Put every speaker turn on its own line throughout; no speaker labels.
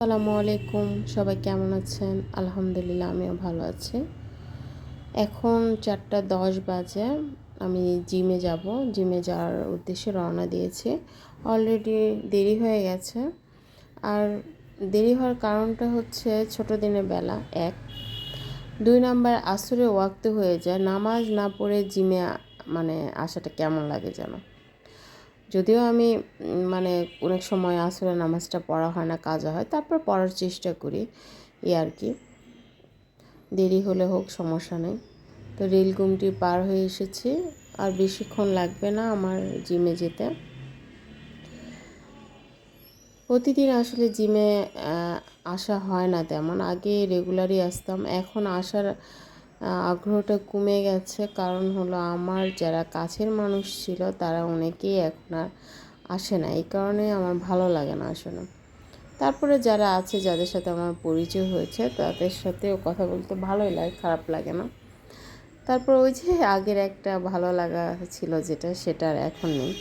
আসসালামু আলাইকুম, সবাই কেমন আছেন? আলহামদুলিল্লাহ, আমিও ভালো আছি। এখন চারটা দশ বাজে, আমি জিমে যাব। জিমে যাওয়ার উদ্দেশ্যে রওনা দিয়েছি। অলরেডি দেরি হয়ে গেছে। আর দেরি হওয়ার কারণটা হচ্ছে ছোট দিনের বেলা, এক। দুই নাম্বার আসরে ওয়াক্ত হয়ে যায়। নামাজ না পড়ে জিমে মানে আসাটা কেমন লাগে যেন যদিও আমি মানে অনেক সময় আসলে নামাজটা পড়া হয় না কাজা হয়, তারপর পড়ার চেষ্টা করি, এই আর কি। দেরি হলে হোক, সমস্যা নেই। তো রেলগুমটি পার হয়ে এসেছি, আর বেশিক্ষণ লাগবে না আমার জিমে যেতে। প্রতিদিন আসলে জিমে আসা হয় না তেমন, আগে রেগুলারই আসতাম, এখন আসার আগ্রহটা কমে গেছে। কারণ হলো আমার যারা কাছের মানুষ ছিল, তারা অনেকেই এখন আর আসে না। এই কারণে আমার ভালো লাগে না আসলে। তারপরে যারা আছে, যাদের সাথে আমার পরিচয় হয়েছে, তাদের সাথেও কথা বলতে ভালোই লাগে, খারাপ লাগে না। তারপর ওই যে আগের একটা ভালো লাগা ছিল যেটা, সেটা আর এখন নেই।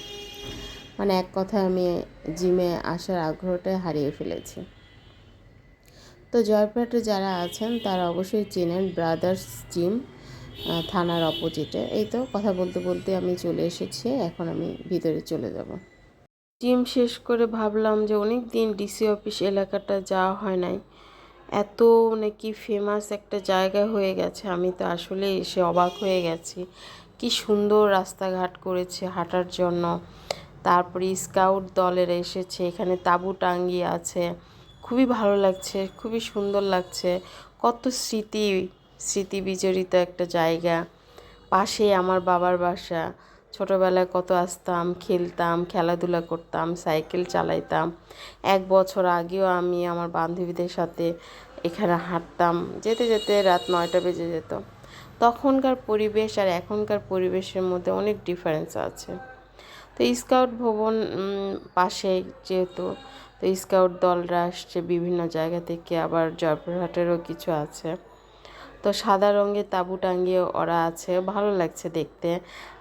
মানে এক কথায় আমি জিমে আসার আগ্রহটাই হারিয়ে ফেলেছি। তো জয়পুরহাটে যারা আছেন, তারা অবশ্যই চেনেন ব্রাদার্স জিম থানার অপোজিটে। এই তো কথা বলতে বলতে আমি চলে এসেছি, এখন আমি ভিতরে চলে যাব। জিম শেষ করে ভাবলাম যে অনেক দিন ডিসি অফিস এলাকাটা যাওয়া হয় নাই। এত নাকি ফেমাস একটা জায়গা হয়ে গেছে, আমি তো আসলে এসে অবাক হয়ে গেছি। কি সুন্দর রাস্তাঘাট করেছে হাঁটার জন্য। তারপরে স্কাউট দলের এসেছে, এখানে তাঁবু টাঙ্গি আছে। খুবই ভালো লাগছে, খুবই সুন্দর লাগছে। কত স্মৃতি স্মৃতি বিজড়িত একটা জায়গা। পাশে আমার বাবার বাসা। ছোটোবেলায় কত আসতাম, খেলতাম, খেলাধুলা করতাম, সাইকেল চালাইতাম। এক বছর আগেও আমি আমার বান্ধবীদের সাথে এখানে হাঁটতাম, যেতে যেতে রাত নয়টা বেজে যেত। তখনকার পরিবেশ আর এখনকার পরিবেশের মধ্যে অনেক ডিফারেন্স আছে। তো স্কাউট ভবন পাশে যেহেতু, তো স্কাউট দলরা আসছে বিভিন্ন জায়গা থেকে, আবার জয়পুরহাটেরও কিছু আছে। তো সাদা রঙের তাঁবু টাঙ্গিয়ে ওরা আছে, ভালো লাগছে দেখতে।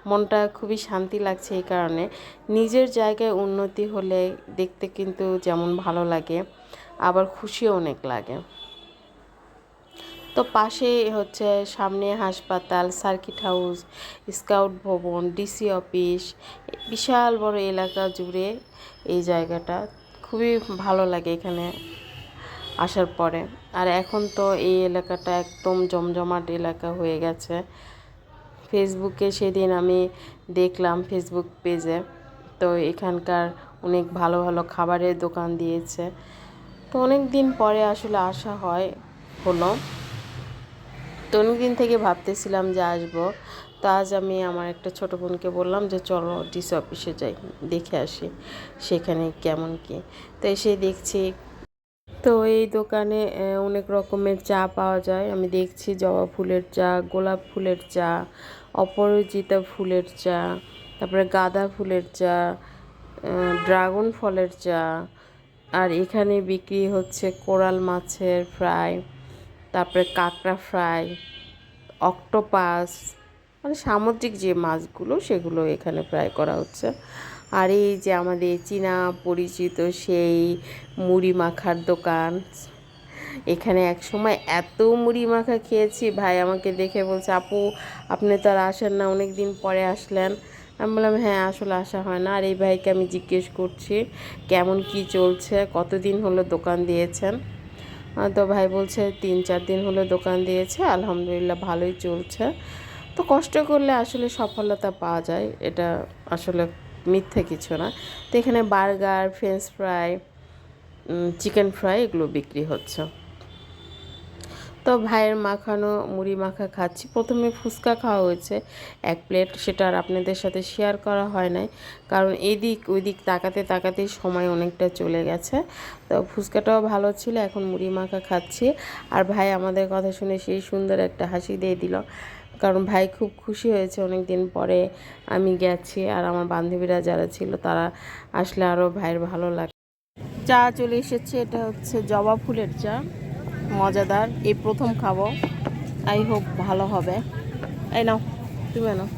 মনটা খুবই শান্তি লাগছে এই কারণে। নিজের জায়গায় উন্নতি হলে দেখতে কিন্তু যেমন ভালো লাগে, আবার খুশিও অনেক লাগে। তো পাশে হচ্ছে সামনে হাসপাতাল, সার্কিট হাউস, স্কাউট ভবন, ডিসি অফিস, বিশাল বড় এলাকা জুড়ে এই জায়গাটা। খুবই ভালো লাগে এখানে আসার পরে। আর এখন তো এই এলাকাটা একদম জমজমাট এলাকা হয়ে গেছে। ফেসবুকে সেদিন আমি দেখলাম ফেসবুক পেজে তো এখানকার অনেক ভালো ভালো খাবারের দোকান দিয়েছে। তো অনেক দিন পরে আসলে আসা হয় হলো। তো অনেক দিন থেকে ভাবতেছিলাম যে আসব। তো আজ আমি আমার একটা ছোটো বোনকে বললাম যে, চলো ডিসি অফিসে যাই, দেখে আসি সেখানে কেমন কি। তো এসে দেখছি তো এই দোকানে অনেক রকমের চা পাওয়া যায়। আমি দেখছি জবা ফুলের চা, গোলাপ ফুলের চা অপরাজিতা ফুলের চা, তারপরে গাঁদা ফুলের চা ড্রাগন ফলের চা, আর এখানে বিক্রি হচ্ছে কোরাল মাছের ফ্রাই। তারপরে কাঁকড়া ফ্রাই, অক্টোপাস মানে সামুদ্রিক যে মাছগুলো সেগুলো এখানে ফ্রাই করা হচ্ছে। আর এই যে আমাদের চীনা পরিচিত সেই মুড়ি মাখার দোকান, এখানে এক সময় এত মুড়ি মাখা খেয়েছি, ভাই আমাকে দেখে বলছে, আপু, আপনি তো আর আসেন না অনেক দিন পরে আসলেন। আমি বললাম হ্যাঁ আসলে আসা হয় না। আর এই ভাইকে আমি জিজ্ঞেস করছি, কেমন কি চলছে? কতদিন হলো দোকান দিয়েছেন? তো ভাই বলছে, তিন চার দিন হলো দোকান দিয়েছে, আলহামদুলিল্লাহ ভালোই চলছে। তো কষ্ট করলে আসলে সফলতা পাওয়া যায়, এটা আসলে মিথ্যে কিছু না। তো এখানে burger, french fry chicken fry এগুলো বিক্রি হচ্ছে। তো ভাইয়ের মাখানো মুড়ি মাখা খাচ্ছি। প্রথমে ফুচকা খাওয়া হয়েছে, এক প্লেট। সেটা আর আপনাদের সাথে শেয়ার করা হয় নাই, কারণ এদিক ওই দিক তাকাতে তাকাতে সময় অনেকটা চলে গেছে। তো ফুচকাটাও ভালো ছিল, এখন মুড়ি মাখা খাচ্ছি। আর ভাই আমাদের কথা শুনে সেই সুন্দর একটা হাসি দিয়ে দিল, কারণ ভাই খুব খুশি হয়েছে। অনেক দিন পরে আমি গেছি আর আমার বান্ধবীরা যারা ছিল তারা আসলে আরও ভাইয়ের ভালো লাগে চা চলে এসেছে, এটা হচ্ছে জবা ফুলের চা। মজাদার। এই প্রথম খাব। আই হোপ ভালো হবে। এই নাও তুমি নাও